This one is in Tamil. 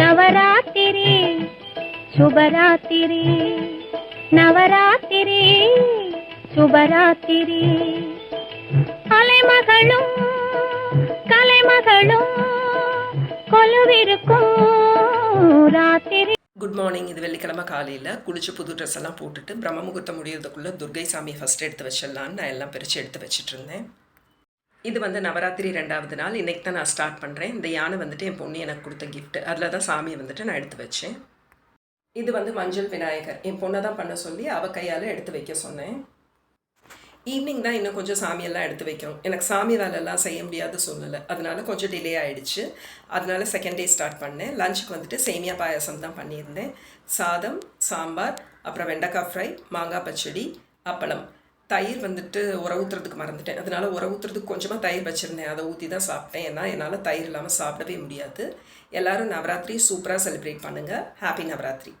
நவராத்திரி சுபராத்திரி. நவராத்திரி சுபராத்திரி. அலைமகளும் கலைமகளும் கொலுவிருக்கும் ராத்திரி. குட் மார்னிங் இது வெள்ளிக்கிழமை காலையில் குளிச்சு புது ட்ரெஸ் எல்லாம் போட்டுட்டு பிரம்ம முகூர்த்தம் முடியறதுக்குள்ளே துர்கை சாமி ஃபஸ்ட் எடுத்து வச்சிடலான்னு நான் எல்லாம் பிரித்து எடுத்து வச்சுட்டு இருந்தேன். இது வந்து நவராத்திரி ரெண்டாவது நாள். இன்றைக்கி தான் நான் ஸ்டார்ட் பண்ணுறேன் இந்த யானை வந்துட்டு என் பொண்ணு எனக்கு கொடுத்த கிஃப்ட் அதில் தான் சாமியை வந்துட்டு நான் எடுத்து வச்சேன். இது வந்து மஞ்சள் விநாயகர். என் பொண்ணை தான் பண்ண சொல்லி அவள் கையால் எடுத்து வைக்க சொன்னேன். ஈவினிங் தான் இன்னும் கொஞ்சம் சாமியெல்லாம் எடுத்து வைக்கணும். எனக்கு சாமி வேலைலாம் செய்ய முடியாத சூழ்நிலை அதனால கொஞ்சம் டிலே ஆகிடுச்சு அதனால செகண்ட் டே ஸ்டார்ட் பண்ணேன். லஞ்சுக்கு வந்துட்டு சேமியா பாயாசம் தான் பண்ணியிருந்தேன். சாதம் சாம்பார் அப்புறம் வெண்டைக்காய் ஃப்ரை மாங்காய் பச்சடி அப்பளம். தயிர் வந்துட்டு உர ஊற்றுறதுக்கு மறந்துட்டேன். அதனால் உர ஊற்றுறதுக்கு கொஞ்சமாக தயிர் வச்சுருந்தேன். அதை ஊற்றி தான் சாப்பிட்டேன். ஏன்னா என்னால் தயிர் இல்லாமல் சாப்பிடவே முடியாது. எல்லாரும் நவராத்திரி சூப்பராக செலிப்ரேட் பண்ணுங்கள் ஹாப்பி நவராத்திரி.